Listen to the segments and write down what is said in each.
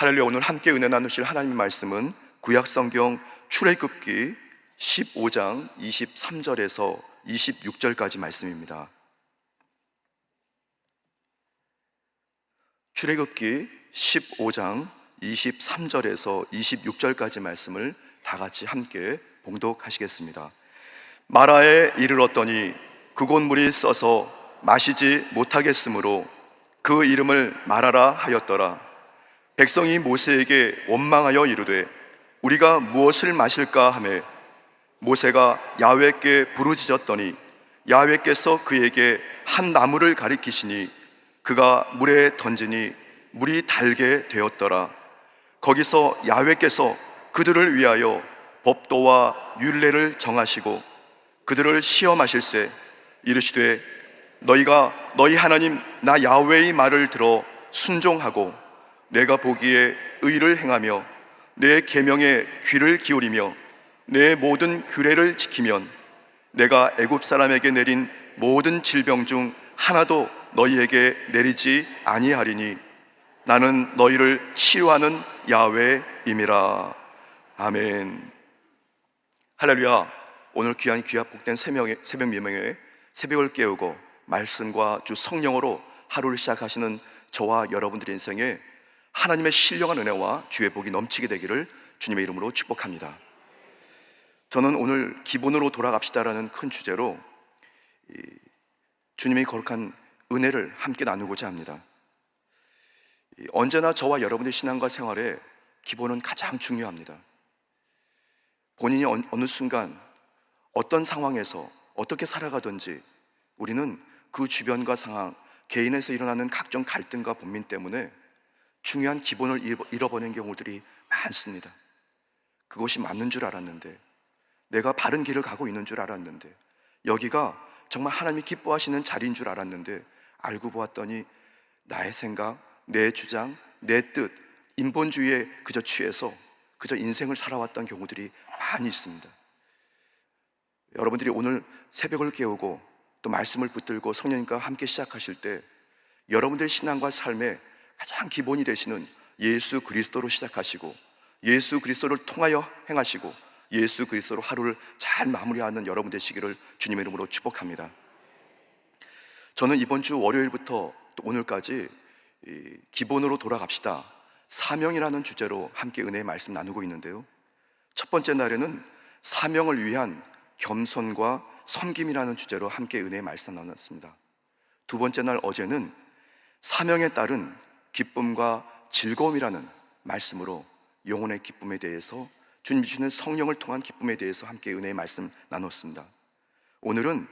할렐루야 오늘 함께 은혜 나누실 하나님의 말씀은 구약 성경 출애굽기 15장 23절에서 26절까지 말씀입니다. 출애굽기 15장 23절에서 26절까지 말씀을 다 같이 함께 봉독하시겠습니다. 마라에 이르렀더니 그곳 물이 써서 마시지 못하겠으므로 그 이름을 마라라 하였더라. 백성이 모세에게 원망하여 이르되 우리가 무엇을 마실까 하매 모세가 야훼께 부르짖었더니 야훼께서 그에게 한 나무를 가리키시니 그가 물에 던지니 물이 달게 되었더라. 거기서 야훼께서 그들을 위하여 법도와 율례를 정하시고 그들을 시험하실세 이르시되 너희가 너희 하나님 나 야훼의 말을 들어 순종하고 내가 보기에 의를 행하며 내 계명에 귀를 기울이며 내 모든 규례를 지키면 내가 애굽 사람에게 내린 모든 질병 중 하나도 너희에게 내리지 아니하리니 나는 너희를 치유하는 야훼임이라. 아멘. 할렐루야. 오늘 귀한 귀합 복된 새벽의 새벽 미명에 새벽을 깨우고 말씀과 주 성령으로 하루를 시작하시는 저와 여러분들의 인생에 하나님의 신령한 은혜와 주의 복이 넘치게 되기를 주님의 이름으로 축복합니다. 저는 오늘 기본으로 돌아갑시다라는 큰 주제로 주님의 거룩한 은혜를 함께 나누고자 합니다. 언제나 저와 여러분의 신앙과 생활에 기본은 가장 중요합니다. 본인이 어느 순간 어떤 상황에서 어떻게 살아가든지 우리는 그 주변과 상황, 개인에서 일어나는 각종 갈등과 본민 때문에 중요한 기본을 잃어버리는 경우들이 많습니다. 그것이 맞는 줄 알았는데, 내가 바른 길을 가고 있는 줄 알았는데, 여기가 정말 하나님이 기뻐하시는 자리인 줄 알았는데, 알고 보았더니 나의 생각, 내 주장, 내 뜻, 인본주의에 그저 취해서 그저 인생을 살아왔던 경우들이 많이 있습니다. 여러분들이 오늘 새벽을 깨우고 또 말씀을 붙들고 성령님과 함께 시작하실 때 여러분들의 신앙과 삶에 가장 기본이 되시는 예수 그리스도로 시작하시고 예수 그리스도를 통하여 행하시고 예수 그리스도로 하루를 잘 마무리하는 여러분 되시기를 주님의 이름으로 축복합니다. 저는 이번 주 월요일부터 또 오늘까지 기본으로 돌아갑시다. 사명이라는 주제로 함께 은혜의 말씀 나누고 있는데요. 첫 번째 날에는 사명을 위한 겸손과 섬김이라는 주제로 함께 은혜의 말씀 나눴습니다. 두 번째 날 어제는 사명에 따른 기쁨과 즐거움이라는 말씀으로 영혼의 기쁨에 대해서 주님 주시는 성령을 통한 기쁨에 대해서 함께 은혜의 말씀 나눴습니다. 오늘은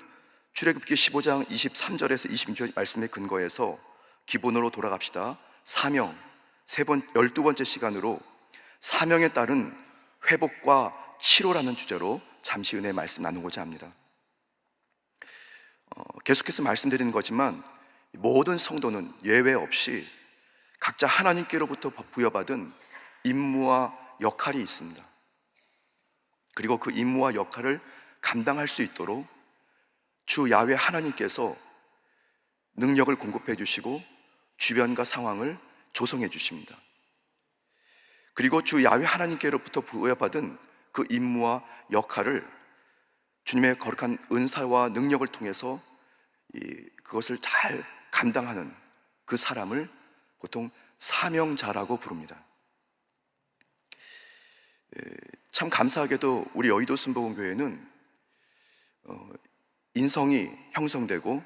출애굽기 15장 23절에서 26절 말씀의 근거에서 기본으로 돌아갑시다. 사명 세 번 열두 번째 시간으로 사명에 따른 회복과 치료라는 주제로 잠시 은혜 말씀 나누고자 합니다. 어, 계속해서 말씀드리는 거지만 모든 성도는 예외 없이 각자 하나님께로부터 부여받은 임무와 역할이 있습니다. 그리고 그 임무와 역할을 감당할 수 있도록 주 야외 하나님께서 능력을 공급해 주시고 주변과 상황을 조성해 주십니다. 그리고 주 야외 하나님께로부터 부여받은 그 임무와 역할을 주님의 거룩한 은사와 능력을 통해서 그것을 잘 감당하는 그 사람을 보통 사명자라고 부릅니다. 참 감사하게도 우리 여의도 순복음교회는 어, 인성이 형성되고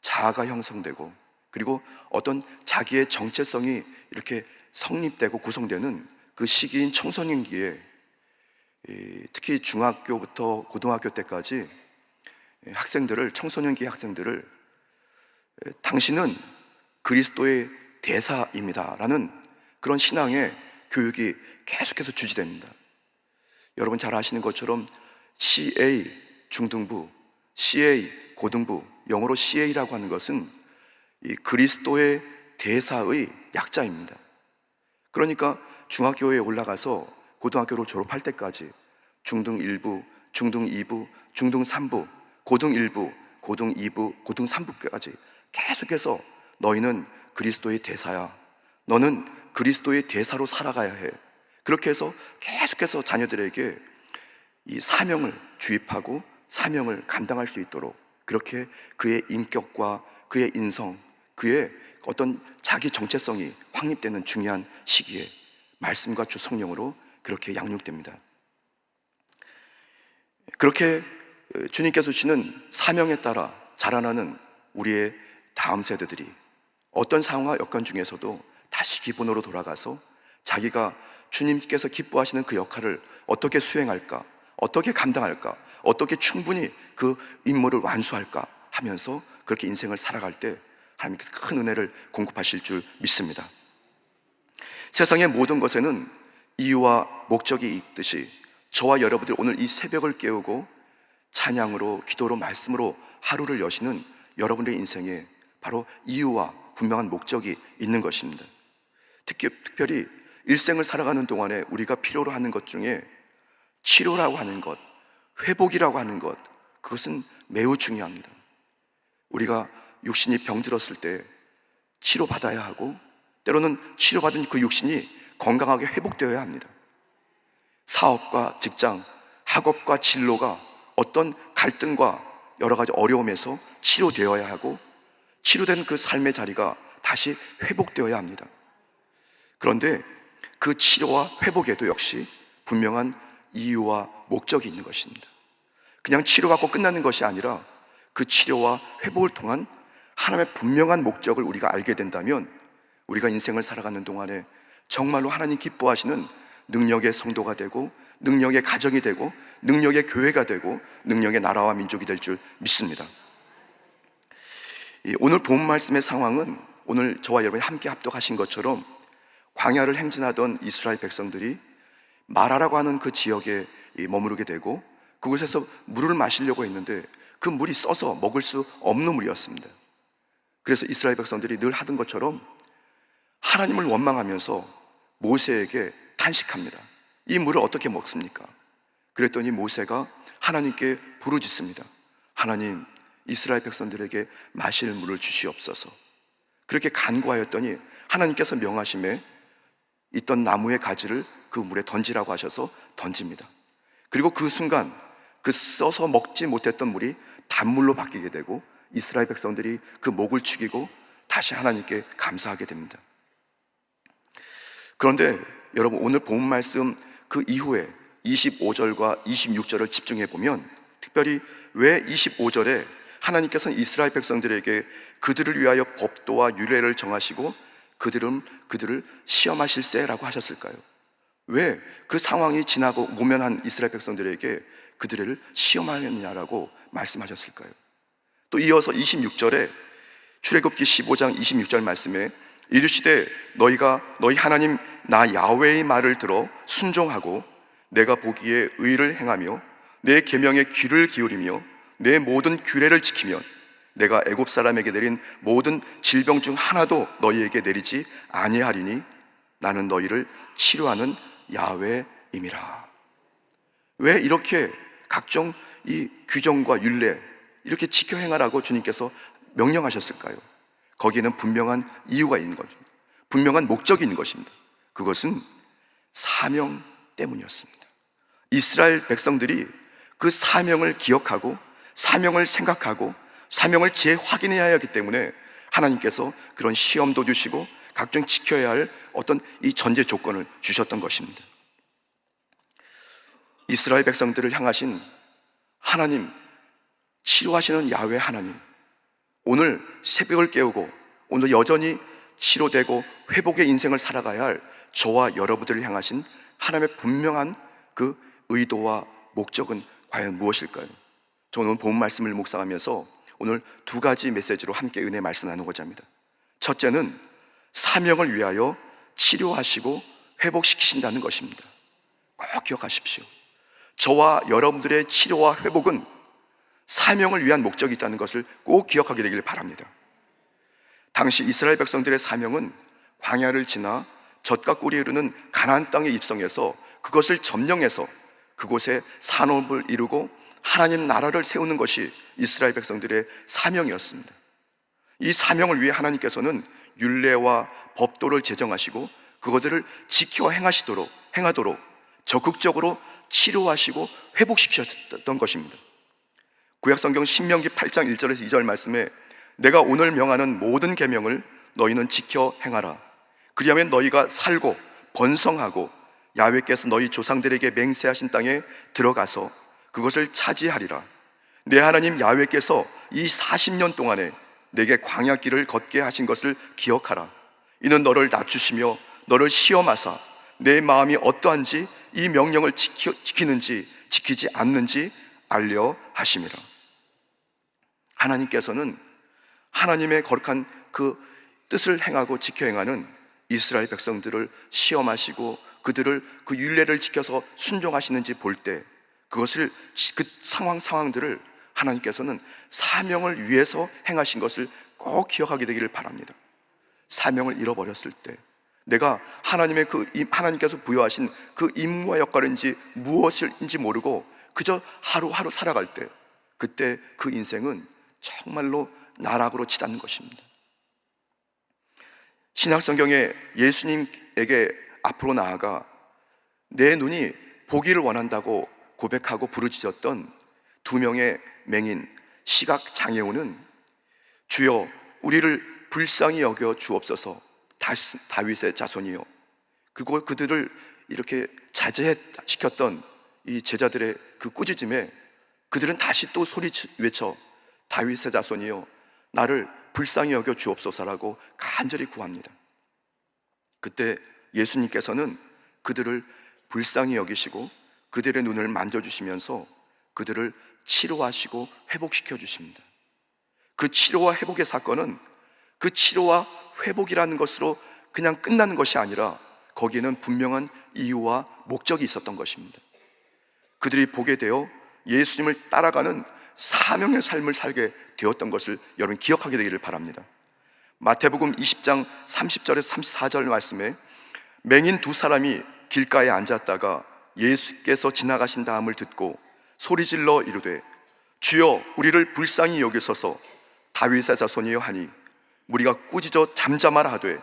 자아가 형성되고 그리고 어떤 자기의 정체성이 이렇게 성립되고 구성되는 그 시기인 청소년기에 특히 중학교부터 고등학교 때까지 학생들을 청소년기 학생들을 당신은 그리스도의 대사입니다 라는 그런 신앙의 교육이 계속해서 주지됩니다. 여러분 잘 아시는 것처럼 CA 중등부, CA 고등부, 영어로 CA라고 하는 것은 이 그리스도의 대사의 약자입니다. 그러니까 중학교에 올라가서 고등학교를 졸업할 때까지 중등 1부, 중등 2부, 중등 3부, 고등 1부, 고등 2부, 고등 3부까지 계속해서 너희는 그리스도의 대사야. 너는 그리스도의 대사로 살아가야 해. 그렇게 해서 계속해서 자녀들에게 이 사명을 주입하고 사명을 감당할 수 있도록 그렇게 그의 인격과 그의 인성, 그의 어떤 자기 정체성이 확립되는 중요한 시기에 말씀과 주 성령으로 그렇게 양육됩니다. 그렇게 주님께서 주시는 사명에 따라 자라나는 우리의 다음 세대들이 어떤 상황과 여건 중에서도 다시 기본으로 돌아가서 자기가 주님께서 기뻐하시는 그 역할을 어떻게 수행할까, 어떻게 감당할까, 어떻게 충분히 그 임무를 완수할까? 하면서 그렇게 인생을 살아갈 때 하나님께서 큰 은혜를 공급하실 줄 믿습니다. 세상의 모든 것에는 이유와 목적이 있듯이 저와 여러분들 오늘 이 새벽을 깨우고 찬양으로 기도로 말씀으로 하루를 여시는 여러분의 인생에 바로 이유와 분명한 목적이 있는 것입니다. 특히, 특별히 일생을 살아가는 동안에 우리가 필요로 하는 것 중에 치료라고 하는 것, 회복이라고 하는 것, 그것은 매우 중요합니다. 우리가 육신이 병들었을 때 치료받아야 하고, 때로는 치료받은 그 육신이 건강하게 회복되어야 합니다. 사업과 직장, 학업과 진로가 어떤 갈등과 여러 가지 어려움에서 치료되어야 하고, 치료된 그 삶의 자리가 다시 회복되어야 합니다. 그런데 그 치료와 회복에도 역시 분명한 이유와 목적이 있는 것입니다. 그냥 치료받고 끝나는 것이 아니라 그 치료와 회복을 통한 하나님의 분명한 목적을 우리가 알게 된다면 우리가 인생을 살아가는 동안에 정말로 하나님 기뻐하시는 능력의 성도가 되고 능력의 가정이 되고 능력의 교회가 되고 능력의 나라와 민족이 될 줄 믿습니다. 오늘 본 말씀의 상황은 오늘 저와 여러분이 함께 합독하신 것처럼 광야를 행진하던 이스라엘 백성들이 마라라고 하는 그 지역에 머무르게 되고 그곳에서 물을 마시려고 했는데 그 물이 써서 먹을 수 없는 물이었습니다. 그래서 이스라엘 백성들이 늘 하던 것처럼 하나님을 원망하면서 모세에게 탄식합니다. 이 물을 어떻게 먹습니까? 그랬더니 모세가 하나님께 부르짖습니다. 하나님, 이스라엘 백성들에게 마실 물을 주시옵소서. 그렇게 간구하였더니 하나님께서 명하심에 있던 나무의 가지를 그 물에 던지라고 하셔서 던집니다. 그리고 그 순간 그 써서 먹지 못했던 물이 단물로 바뀌게 되고 이스라엘 백성들이 그 목을 축이고 다시 하나님께 감사하게 됩니다. 그런데 여러분 오늘 본 말씀 그 이후에 25절과 26절을 집중해 보면 특별히 왜 25절에 하나님께서는 이스라엘 백성들에게 그들을 위하여 법도와 유례를 정하시고 그들은 그들을 시험하실세라고 하셨을까요? 왜 그 상황이 지나고 모면한 이스라엘 백성들에게 그들을 시험하느냐라고 말씀하셨을까요? 또 이어서 26절에 출애굽기 15장 26절 말씀에 이르시되 너희가 너희 하나님 나 야훼의 말을 들어 순종하고 내가 보기에 의를 행하며 내 계명에 귀를 기울이며 내 모든 규례를 지키면 내가 애굽 사람에게 내린 모든 질병 중 하나도 너희에게 내리지 아니하리니 나는 너희를 치료하는 야훼임이라. 왜 이렇게 각종 이 규정과 율례 이렇게 지켜 행하라고 주님께서 명령하셨을까요? 거기에는 분명한 이유가 있는 것입니다. 분명한 목적이 있는 것입니다. 그것은 사명 때문이었습니다. 이스라엘 백성들이 그 사명을 기억하고 사명을 생각하고 사명을 재확인해야 하기 때문에 하나님께서 그런 시험도 주시고 각종 지켜야 할 어떤 이 전제 조건을 주셨던 것입니다. 이스라엘 백성들을 향하신 하나님, 치료하시는 야외 하나님, 오늘 새벽을 깨우고 오늘 여전히 치료되고 회복의 인생을 살아가야 할 저와 여러분들을 향하신 하나님의 분명한 그 의도와 목적은 과연 무엇일까요? 저는 본 말씀을 묵상하면서 오늘 두 가지 메시지로 함께 은혜 말씀 나누고자 합니다. 첫째는 사명을 위하여 치료하시고 회복시키신다는 것입니다. 꼭 기억하십시오. 저와 여러분들의 치료와 회복은 사명을 위한 목적이 있다는 것을 꼭 기억하게 되기를 바랍니다. 당시 이스라엘 백성들의 사명은 광야를 지나 젖과 꿀이 흐르는 가나안 땅에 입성해서 그것을 점령해서 그곳에 산업을 이루고 하나님 나라를 세우는 것이 이스라엘 백성들의 사명이었습니다. 이 사명을 위해 하나님께서는 율례와 법도를 제정하시고 그것들을 지켜 행하시도록 행하도록 적극적으로 치료하시고 회복시키셨던 것입니다. 구약 성경 신명기 8장 1절에서 2절 말씀에 내가 오늘 명하는 모든 계명을 너희는 지켜 행하라. 그리하면 너희가 살고 번성하고 야훼께서 너희 조상들에게 맹세하신 땅에 들어가서 그것을 차지하리라. 내 하나님 야훼께서 이 40년 동안에 내게 광야 길을 걷게 하신 것을 기억하라. 이는 너를 낮추시며 너를 시험하사 내 마음이 어떠한지 이 명령을 지키, 지키는지 지키지 않는지 알려 하심이라. 하나님께서는 하나님의 거룩한 그 뜻을 행하고 지켜 행하는 이스라엘 백성들을 시험하시고 그들을 그 윤례를 지켜서 순종하시는지 볼 때 그것을 그 상황 상황들을 하나님께서는 사명을 위해서 행하신 것을 꼭 기억하게 되기를 바랍니다. 사명을 잃어버렸을 때 내가 하나님의 그 하나님께서 부여하신 그 임무와 역할인지 무엇인지 모르고 그저 하루하루 살아갈 때 그때 그 인생은 정말로 나락으로 치닫는 것입니다. 신약 성경에 예수님에게 앞으로 나아가 내 눈이 보기를 원한다고 고백하고 부르짖었던 두 명의 맹인 시각 장애우는 주여 우리를 불쌍히 여겨 주옵소서 다윗의 자손이요 그리고 그들을 이렇게 자제시켰던 이 제자들의 그 꾸짖음에 그들은 다시 또 소리 외쳐 다윗의 자손이요 나를 불쌍히 여겨 주옵소서라고 간절히 구합니다. 그때 예수님께서는 그들을 불쌍히 여기시고 그들의 눈을 만져주시면서 그들을 치료하시고 회복시켜 주십니다. 그 치료와 회복의 사건은 그 치료와 회복이라는 것으로 그냥 끝나는 것이 아니라 거기에는 분명한 이유와 목적이 있었던 것입니다. 그들이 보게 되어 예수님을 따라가는 사명의 삶을 살게 되었던 것을 여러분 기억하게 되기를 바랍니다. 마태복음 20장 30절에서 34절 말씀에 맹인 두 사람이 길가에 앉았다가 예수께서 지나가신 다음을 듣고 소리질러 이르되 주여 우리를 불쌍히 여기소서. 다윗의 자손이여 하니 우리가 꾸짖어 잠잠하라 하되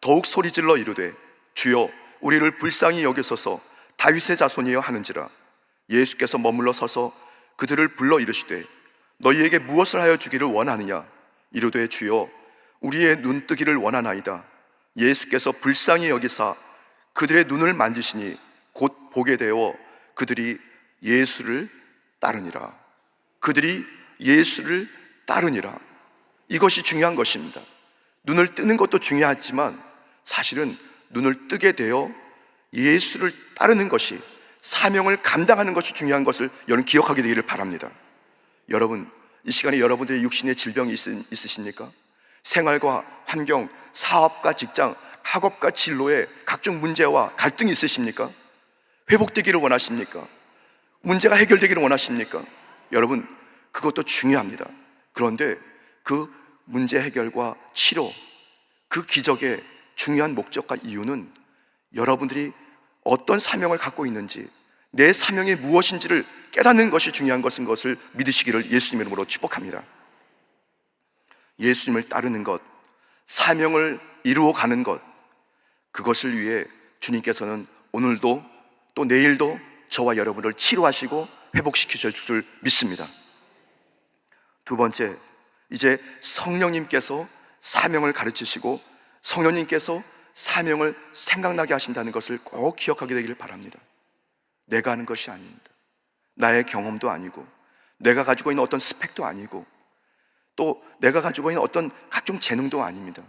더욱 소리질러 이르되 주여 우리를 불쌍히 여기소서. 다윗의 자손이여 하는지라. 예수께서 머물러 서서 그들을 불러 이르시되 너희에게 무엇을 하여 주기를 원하느냐? 이르되 주여 우리의 눈 뜨기를 원하나이다. 예수께서 불쌍히 여기사 그들의 눈을 만지시니 곧 보게 되어 그들이 예수를 따르니라 그들이 예수를 따르니라 이것이 중요한 것입니다 눈을 뜨는 것도 중요하지만 사실은 눈을 뜨게 되어 예수를 따르는 것이 사명을 감당하는 것이 중요한 것을 여러분 기억하게 되기를 바랍니다. 여러분, 이 시간에 여러분들의 육신의 질병이 있, 있으십니까? 생활과 환경, 사업과 직장, 학업과 진로에 각종 문제와 갈등이 있으십니까? 회복되기를 원하십니까? 문제가 해결되기를 원하십니까? 여러분, 그것도 중요합니다. 그런데 그 문제 해결과 치료, 그 기적의 중요한 목적과 이유는 여러분들이 어떤 사명을 갖고 있는지 내 사명이 무엇인지를 깨닫는 것이 중요한 것인 것을 믿으시기를 예수님 이름으로 축복합니다. 예수님을 따르는 것, 사명을 이루어 가는 것, 그것을 위해 주님께서는 오늘도 또 내일도 저와 여러분을 치료하시고 회복시키실 줄 믿습니다. 두 번째, 이제 성령님께서 사명을 가르치시고 성령님께서 사명을 생각나게 하신다는 것을 꼭 기억하게 되기를 바랍니다. 내가 하는 것이 아닙니다. 나의 경험도 아니고, 내가 가지고 있는 어떤 스펙도 아니고, 또 내가 가지고 있는 어떤 각종 재능도 아닙니다.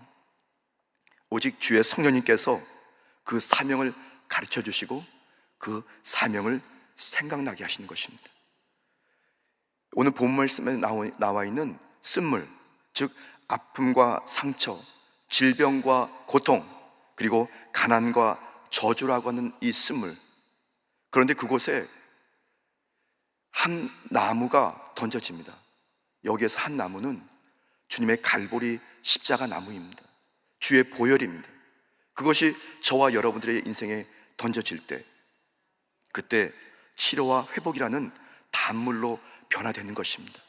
오직 주의 성령님께서 그 사명을 가르쳐 주시고 그 사명을 생각나게 하시는 것입니다. 오늘 본 말씀에 나와 있는 쓴물, 즉 아픔과 상처, 질병과 고통, 그리고 가난과 저주라고 하는 이 쓴물. 그런데 그곳에 한 나무가 던져집니다. 여기에서 한 나무는 주님의 갈보리 십자가 나무입니다. 주의 보혈입니다. 그것이 저와 여러분들의 인생에 던져질 때, 그때 치료와 회복이라는 단물로 변화되는 것입니다.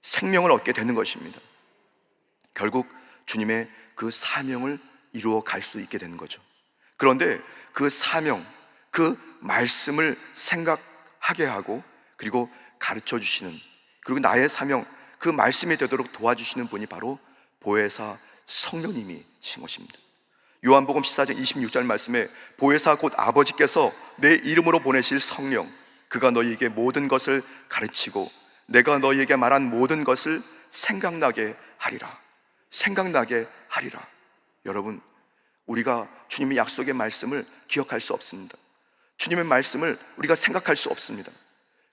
생명을 얻게 되는 것입니다. 결국 주님의 그 사명을 이루어 갈 수 있게 되는 거죠. 그런데 그 사명, 그 말씀을 생각하게 하고 그리고 가르쳐 주시는 그리고 나의 사명, 그 말씀이 되도록 도와주시는 분이 바로 보혜사 성령님이신 것입니다. 요한복음 14장 26절 말씀에 보혜사 곧 아버지께서 내 이름으로 보내실 성령 그가 너희에게 모든 것을 가르치고 내가 너희에게 말한 모든 것을 생각나게 하리라. 생각나게 하리라. 여러분, 우리가 주님의 약속의 말씀을 기억할 수 없습니다. 주님의 말씀을 우리가 생각할 수 없습니다.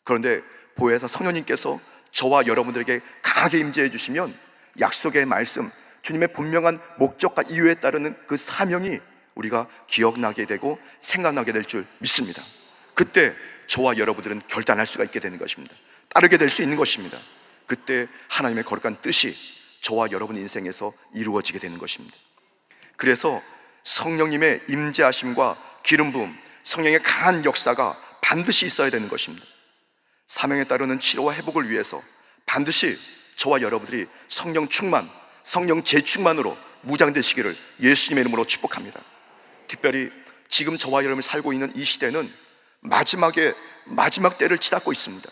그런데 보혜사 성령님께서 저와 여러분들에게 강하게 임재해 주시면 약속의 말씀, 주님의 분명한 목적과 이유에 따르는 그 사명이 우리가 기억나게 되고 생각나게 될 줄 믿습니다. 그때 저와 여러분들은 결단할 수가 있게 되는 것입니다. 따르게 될 수 있는 것입니다. 그때 하나님의 거룩한 뜻이 저와 여러분 인생에서 이루어지게 되는 것입니다. 그래서 성령님의 임재하심과 기름 부음, 성령의 강한 역사가 반드시 있어야 되는 것입니다. 사명에 따르는 치료와 회복을 위해서 반드시 저와 여러분들이 성령 충만, 성령 재충만으로 무장되시기를 예수님의 이름으로 축복합니다. 특별히 지금 저와 여러분이 살고 있는 이 시대는 마지막에 마지막 때를 치닫고 있습니다.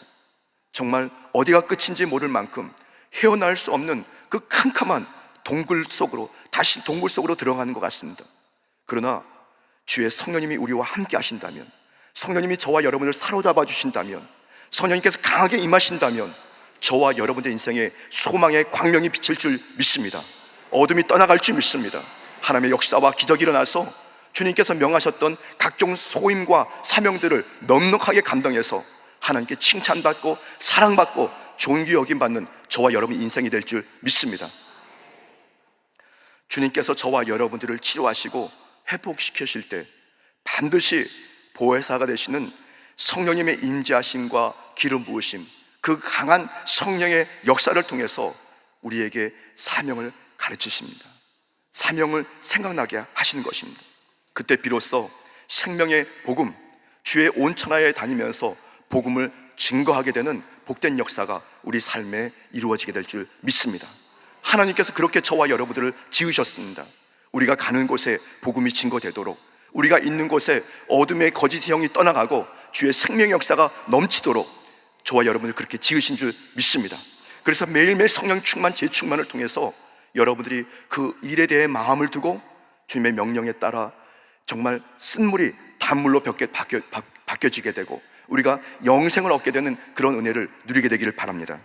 정말 어디가 끝인지 모를 만큼 헤어날 수 없는 그 캄캄한 동굴 속으로 다시 동굴 속으로 들어가는 것 같습니다. 그러나 주의 성령님이 우리와 함께 하신다면 성령님이 저와 여러분을 사로잡아 주신다면 성령님께서 강하게 임하신다면 저와 여러분의 인생에 소망의 광명이 비칠 줄 믿습니다. 어둠이 떠나갈 줄 믿습니다. 하나님의 역사와 기적이 일어나서 주님께서 명하셨던 각종 소임과 사명들을 넉넉하게 감당해서 하나님께 칭찬받고 사랑받고 존귀 여김 받는 저와 여러분 인생이 될 줄 믿습니다. 주님께서 저와 여러분들을 치료하시고 회복시키실 때 반드시 보혜사가 되시는 성령님의 임재하심과 기름 부으심, 그 강한 성령의 역사를 통해서 우리에게 사명을 가르치십니다. 사명을 생각나게 하시는 것입니다. 그때 비로소 생명의 복음, 주의 온 천하에 다니면서 복음을 증거하게 되는 복된 역사가 우리 삶에 이루어지게 될 줄 믿습니다. 하나님께서 그렇게 저와 여러분들을 지으셨습니다. 우리가 가는 곳에 복음이 증거되도록 우리가 있는 곳에 어둠의 거짓 형이 떠나가고 주의 생명 역사가 넘치도록 저와 여러분을 그렇게 지으신 줄 믿습니다. 그래서 매일매일 성령 충만, 재충만을 통해서 여러분들이 그 일에 대해 마음을 두고 주님의 명령에 따라 정말 쓴물이 단물로 바뀌어, 바뀌어, 바뀌어 지게 되고 우리가 영생을 얻게 되는 그런 은혜를 누리게 되기를 바랍니다.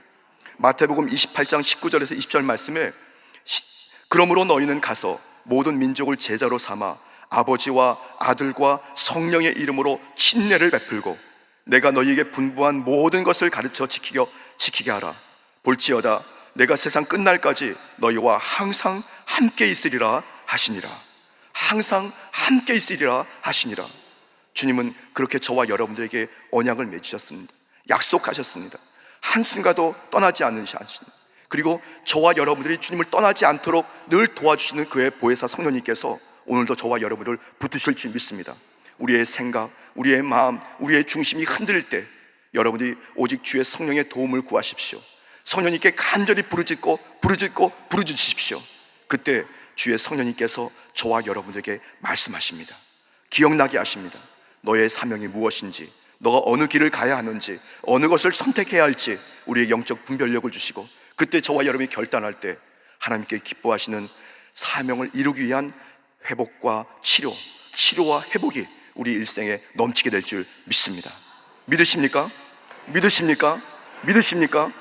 마태복음 28장 19절에서 20절 말씀에 그러므로 너희는 가서 모든 민족을 제자로 삼아 아버지와 아들과 성령의 이름으로 침례를 베풀고 내가 너희에게 분부한 모든 것을 가르쳐 지키게, 지키게 하라. 볼지어다 내가 세상 끝날까지 너희와 항상 함께 있으리라 하시니라. 항상 함께 있으리라 하시니라. 주님은 그렇게 저와 여러분들에게 언약을 맺으셨습니다. 약속하셨습니다. 한순간도 떠나지 않으시는 그리고 저와 여러분들이 주님을 떠나지 않도록 늘 도와주시는 그의 보혜사 성령님께서 오늘도 저와 여러분을 붙으실 줄 믿습니다. 우리의 생각, 우리의 마음, 우리의 중심이 흔들릴 때 여러분들이 오직 주의 성령의 도움을 구하십시오. 성령님께 간절히 부르짖고 부르짖고 부르짖으십시오. 그때 주의 성령님께서 저와 여러분들에게 말씀하십니다. 기억나게 하십니다. 너의 사명이 무엇인지, 너가 어느 길을 가야 하는지, 어느 것을 선택해야 할지 우리의 영적 분별력을 주시고 그때 저와 여러분이 결단할 때 하나님께 기뻐하시는 사명을 이루기 위한 회복과 치료, 치료와 회복이 우리 일생에 넘치게 될 줄 믿습니다. 믿으십니까? 믿으십니까? 믿으십니까?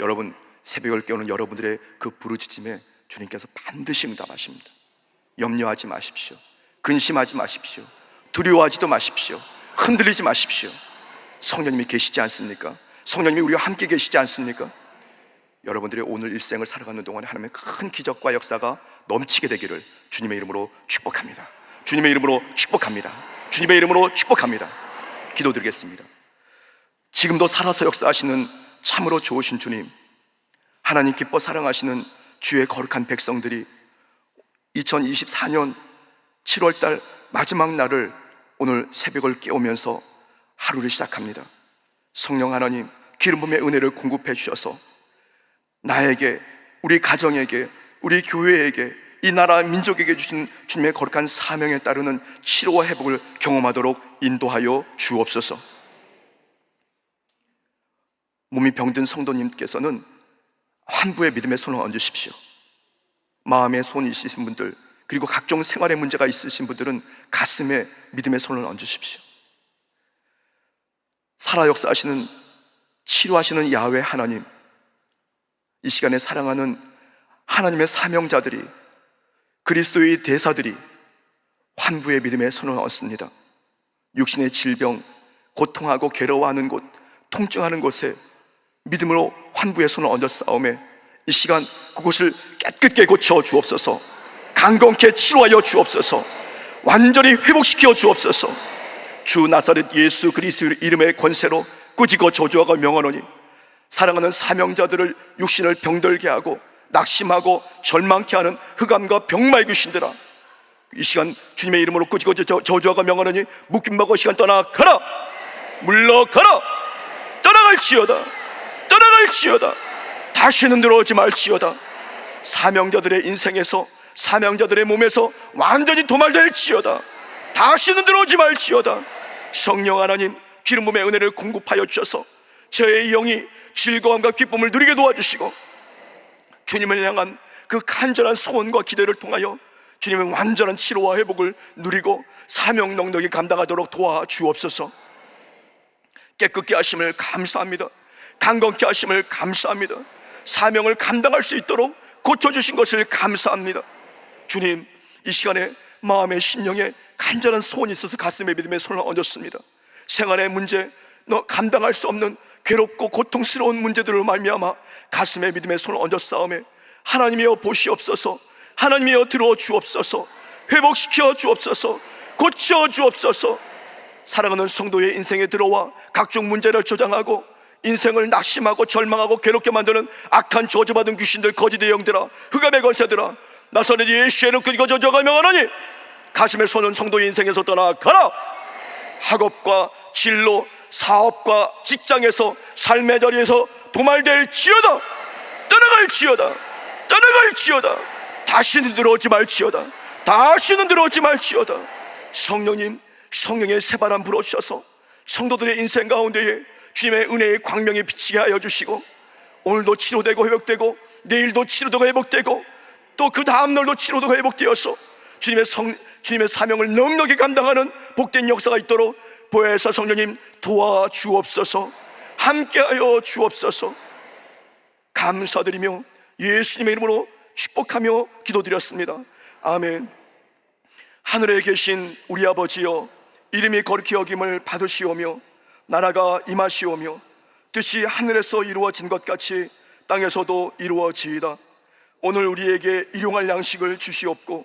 여러분 새벽을 깨우는 여러분들의 그 부르짖음에 주님께서 반드시 응답하십니다. 염려하지 마십시오. 근심하지 마십시오. 두려워하지도 마십시오. 흔들리지 마십시오. 성령님이 계시지 않습니까? 성령님이 우리와 함께 계시지 않습니까? 여러분들의 오늘 일생을 살아가는 동안에 하나님의 큰 기적과 역사가 넘치게 되기를 주님의 이름으로 축복합니다. 주님의 이름으로 축복합니다. 주님의 이름으로 축복합니다. 기도드리겠습니다. 지금도 살아서 역사하시는 참으로 좋으신 주님, 하나님 기뻐 사랑하시는 주의 거룩한 백성들이 2024년 7월달 마지막 날을 오늘 새벽을 깨우면서 하루를 시작합니다. 성령 하나님, 기름 부의 은혜를 공급해 주셔서 나에게, 우리 가정에게, 우리 교회에게 이 나라 민족에게 주신 주님의 거룩한 사명에 따르는 치료와 회복을 경험하도록 인도하여 주옵소서. 몸이 병든 성도님께서는 환부의 믿음의 손을 얹으십시오. 마음에 손이 있으신 분들, 그리고 각종 생활의 문제가 있으신 분들은 가슴에 믿음의 손을 얹으십시오. 살아 역사하시는 치료하시는 야외 하나님, 이 시간에 사랑하는 하나님의 사명자들이 그리스도의 대사들이 환부의 믿음의 손을 얹습니다. 육신의 질병, 고통하고 괴로워하는 곳, 통증하는 곳에 믿음으로 환부의 손을 얹어 싸움에 이 시간 그곳을 깨끗게 고쳐 주옵소서. 강건케 치료하여 주옵소서. 완전히 회복시켜 주옵소서. 주 나사렛 예수 그리스도의 이름의 권세로 꾸짖고 저주하고 명하노니 사랑하는 사명자들을 육신을 병들게 하고 낙심하고 절망케 하는 흑암과 병마의 귀신들아 이 시간 주님의 이름으로 꾸짖고 저- 저주하고 명하노니 묶임마고 시간 떠나가라. 물러가라. 떠나갈지어다. 떠나갈지어다. 다시는 들어오지 말지어다. 사명자들의 인생에서 사명자들의 몸에서 완전히 도말될지어다. 다시는 들어오지 말지어다. 성령 하나님 기름 부음의 은혜를 공급하여 주셔서 저의 영이 즐거움과 기쁨을 누리게 도와주시고 주님을 향한 그 간절한 소원과 기대를 통하여 주님의 완전한 치료와 회복을 누리고 사명 넉넉히 감당하도록 도와주옵소서 깨끗게 하심을 감사합니다. 강건케 하심을 감사합니다. 사명을 감당할 수 있도록 고쳐주신 것을 감사합니다. 주님, 이 시간에 마음의 심령에 간절한 소원이 있어서 가슴에 믿음의 손을 얹었습니다. 생활의 문제, 너 감당할 수 없는 괴롭고 고통스러운 문제들을 말미암아 가슴에 믿음의 손을 얹어 싸움에 하나님이여 보시옵소서, 하나님이여 들어 주옵소서, 회복시켜 주옵소서, 고쳐 주옵소서. 사랑하는 성도의 인생에 들어와 각종 문제를 조장하고 인생을 낙심하고 절망하고 괴롭게 만드는 악한 저주받은 귀신들 거짓의 영들아 흑암의 권세들아 나서는 예수의 이름 그리고 저주가 명하노니 가슴에 손은 성도의 인생에서 떠나가라 학업과 진로 사업과 직장에서 삶의 자리에서 도말될 지어다. 떠나갈 지어다. 떠나갈 지어다. 다시는 들어오지 말지어다. 다시는 들어오지 말지어다. 성령님 성령의 새바람 불어주셔서 성도들의 인생 가운데에 주님의 은혜의 광명이 비치게 하여 주시고 오늘도 치료되고 회복되고 내일도 치료되고 회복되고 또 그 다음날도 치료되고 회복되어서 주님의 성, 주님의 사명을 넉넉히 감당하는 복된 역사가 있도록 보혜사 성령님 도와주옵소서. 함께하여 주옵소서. 감사드리며 예수님의 이름으로 축복하며 기도드렸습니다. 아멘. 하늘에 계신 우리 아버지여 이름이 거룩히 여김을 받으시오며 나라가 임하시오며 뜻이 하늘에서 이루어진 것 같이 땅에서도 이루어지이다. 오늘 우리에게 일용할 양식을 주시옵고